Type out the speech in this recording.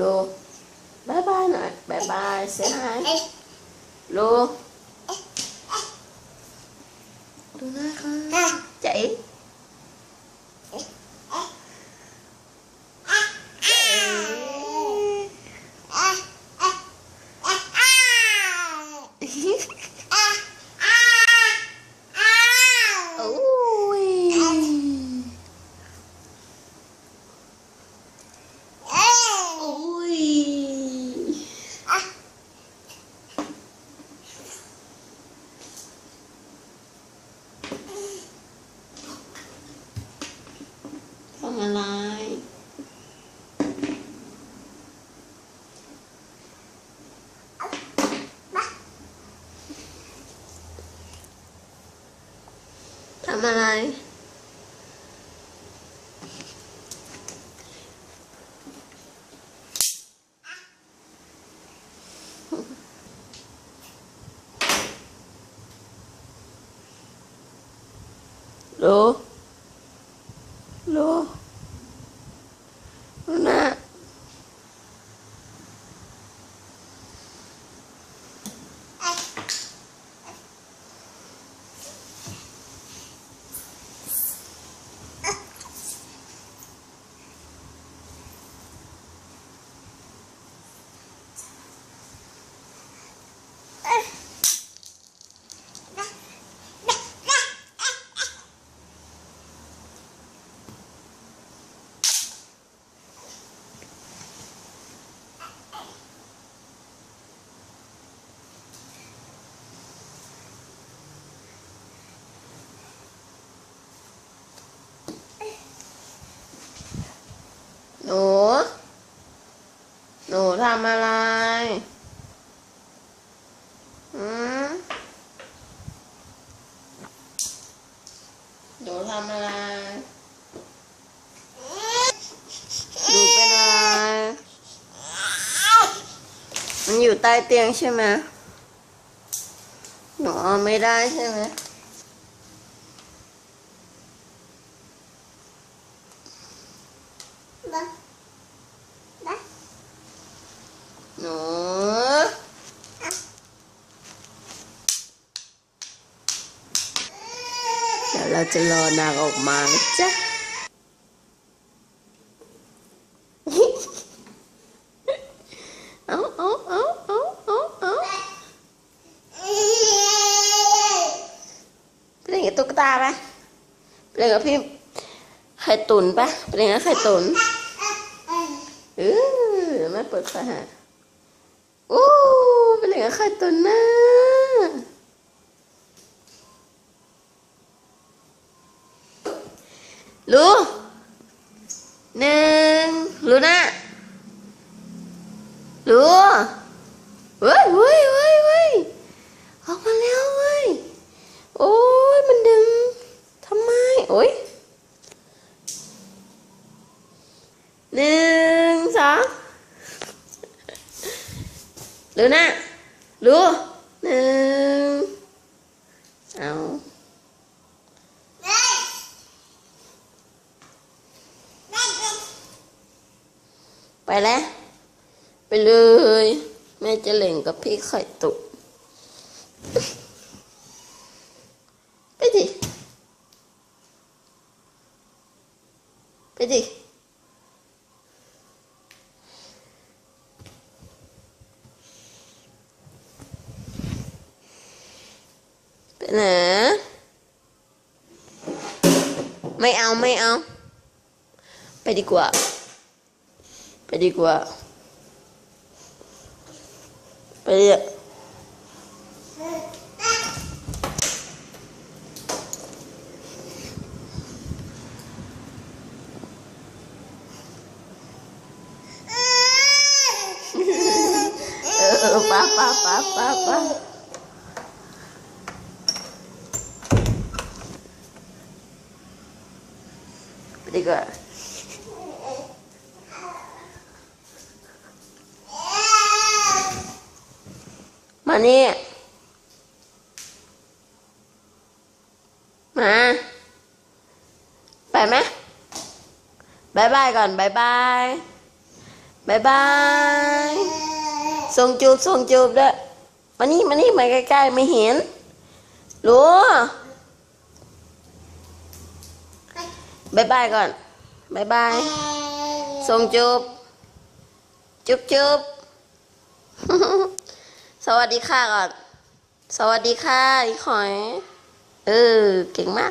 ลูบายบายหน่อยบายบายเสียหายลูดูหน้าค่ะใจโอ้ยโอ้ยทำอะไร ทำอะไร โลโลลูน่าหนู หนูทำอะไรอืมหนูทำอะไรหนูเป็นอะไรมันอยู่ใต้เตียงใช่ไหมหนูเอาไม่ได้ใช่ไหมหนู เดี๋ยวเราจะรอนางออกมานะจ๊ะเอาเอาเอาเอาเอาเอาไปเล่นกับตุ๊กตาปะไปเล่นกับพี่ไข่ตุ๋นปะไปเล่นกับไข่ตุ๋นเออแม่เปิดไฟหาโอ้ไปเล่นกับไข่ตุ๋นนะ ลูหนึ่งลูนะดูเว้ยเว้ยเว้ยเว้ยออกมาแล้วเว้ยโอ้ยมันดึงทำไมโอ้ยหนึ่งสองดูนะดูหนึ่งเอาไป แล้ว ไปเลย แม่จะเล่นกับพี่ไข่ตุกไปดิ ไปดิไปไหนไม่เอาไม่เอา ไปดีกว่า ไปดีกว่า ไปเลย เออป้าป้าป้าป้าป้าไปดีกว่า มานี่มา ไปไหมบายบายก่อนบายบายบายบายส่งจูบส่งจูบด้อมานี่มานี่มาใกล้ๆไม่เห็นรู้บายบายก่อนบายบายส่งจูบ จุ๊บจุ๊บ สวัสดีค่ะก่อน สวัสดีค่ะอีหอย เออ เก่งมาก